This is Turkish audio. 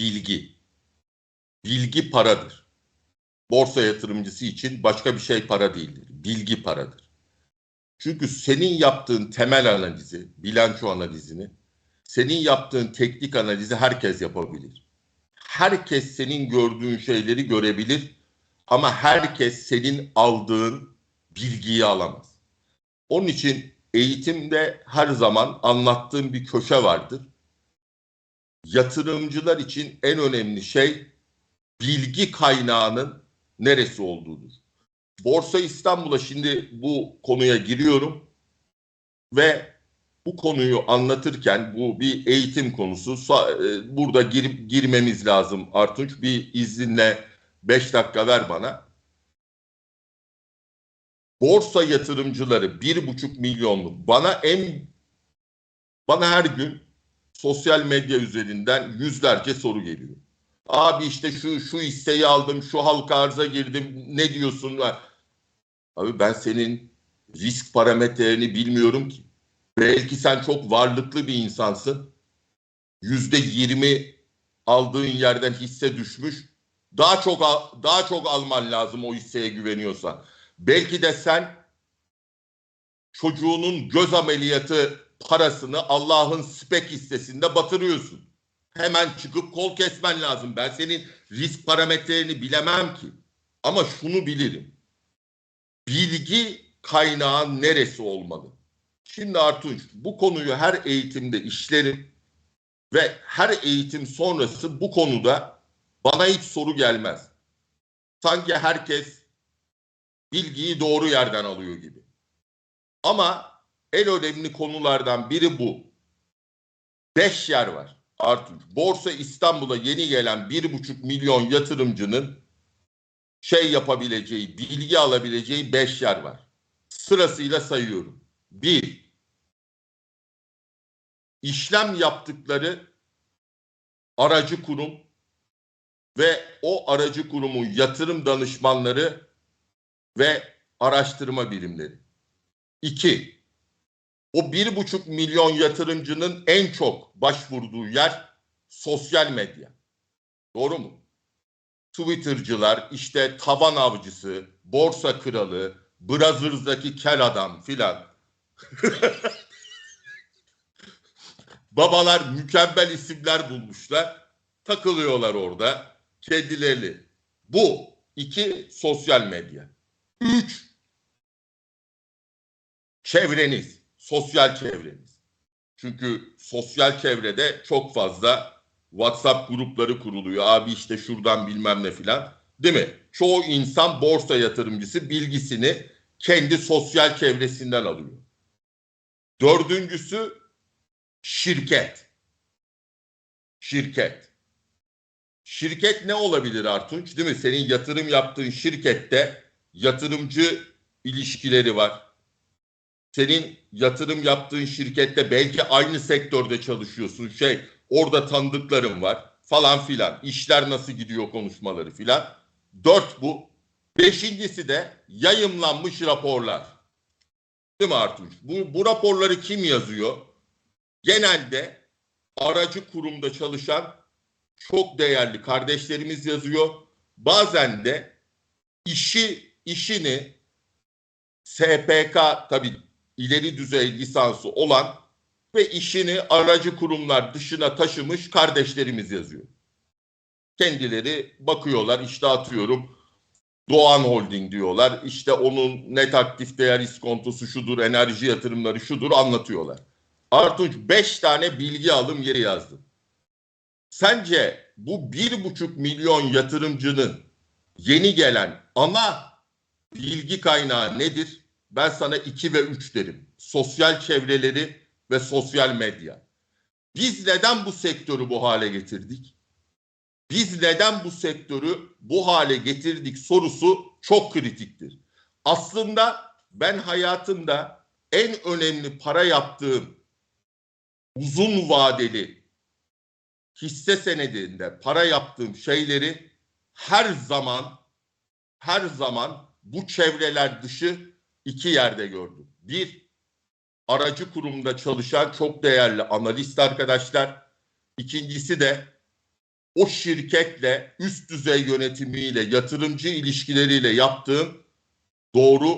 bilgi. Bilgi paradır. Borsa yatırımcısı için başka bir şey para değildir. Bilgi paradır. Çünkü senin yaptığın temel analizi, bilanço analizini, senin yaptığın teknik analizi herkes yapabilir. Herkes senin gördüğün şeyleri görebilir ama herkes senin aldığın bilgiyi alamaz. Onun için eğitimde her zaman anlattığım bir köşe vardır. Yatırımcılar için en önemli şey bilgi kaynağının neresi olduğudur. Borsa İstanbul'a şimdi bu konuya giriyorum ve bu konuyu anlatırken bu bir eğitim konusu. E, Burada girip girmemiz lazım Artunç. Bir izinle 5 dakika ver bana. Borsa yatırımcıları bir buçuk milyonluk bana en bana her gün sosyal medya üzerinden yüzlerce soru geliyor. Abi işte şu şu hisseyi aldım, şu halka arza girdim. Ne diyorsun? Abi ben senin risk parametrelerini bilmiyorum ki. Belki sen çok varlıklı bir insansın. Yüzde yirmi aldığın yerden hisse düşmüş. Daha çok daha çok alman lazım o hisseye güveniyorsan. Belki de sen çocuğunun göz ameliyatı parasını Allah'ın spek hissesinde batırıyorsun. Hemen çıkıp kol kesmen lazım. Ben senin risk parametrelerini bilemem ki. Ama şunu bilirim. Bilgi kaynağın neresi olmalı? Şimdi Artunç bu konuyu her eğitimde işlerim ve her eğitim sonrası bu konuda bana hiç soru gelmez. Sanki herkes bilgiyi doğru yerden alıyor gibi. Ama en önemli konulardan biri bu. Beş yer var Artunç. Borsa İstanbul'a yeni gelen bir buçuk milyon yatırımcının şey yapabileceği, bilgi alabileceği beş yer var. Sırasıyla sayıyorum. Bir, işlem yaptıkları aracı kurum ve o aracı kurumun yatırım danışmanları ve araştırma birimleri. İki, o bir buçuk milyon yatırımcının en çok başvurduğu yer sosyal medya. Doğru mu? Twitter'cılar, işte taban avcısı, borsa kralı, Brazzers'daki kel adam filan. Babalar mükemmel isimler bulmuşlar. Takılıyorlar orada. Kendileri. Bu. iki sosyal medya. Üç çevreniz. Sosyal çevreniz. Çünkü sosyal çevrede çok fazla WhatsApp grupları kuruluyor. Abi işte şuradan bilmem ne filan. Değil mi? Çoğu insan borsa yatırımcısı bilgisini kendi sosyal çevresinden alıyor. Dördüncüsü şirket. Şirket. Şirket ne olabilir Artunç? Değil mi? Senin yatırım yaptığın şirkette yatırımcı ilişkileri var. Senin yatırım yaptığın şirkette belki aynı sektörde çalışıyorsun. Şey, orada tanıdıkların var falan filan. İşler nasıl gidiyor konuşmaları filan. Dört bu. Beşincisi de yayımlanmış raporlar. Değil mi Artunç? Bu, bu raporları kim yazıyor? Genelde aracı kurumda çalışan çok değerli kardeşlerimiz yazıyor. Bazen de işi işini SPK tabii ileri düzey lisansı olan ve işini aracı kurumlar dışına taşımış kardeşlerimiz yazıyor. Kendileri bakıyorlar işte atıyorum Doğan Holding diyorlar. İşte onun net aktif değer iskontosu şudur, enerji yatırımları şudur anlatıyorlar. Artunç 5 tane bilgi alım yeri yazdım. Sence bu bir buçuk milyon yatırımcının yeni gelen ana bilgi kaynağı nedir? Ben sana 2 ve 3 derim. Sosyal çevreleri ve sosyal medya. Biz neden bu sektörü bu hale getirdik? Biz neden bu sektörü bu hale getirdik sorusu çok kritiktir. Aslında ben hayatımda en önemli para yaptığım uzun vadeli hisse senedinde para yaptığım şeyleri her zaman her zaman bu çevreler dışı iki yerde gördüm. Bir, aracı kurumda çalışan çok değerli analist arkadaşlar. İkincisi de o şirketle üst düzey yönetimiyle yatırımcı ilişkileriyle yaptığın doğru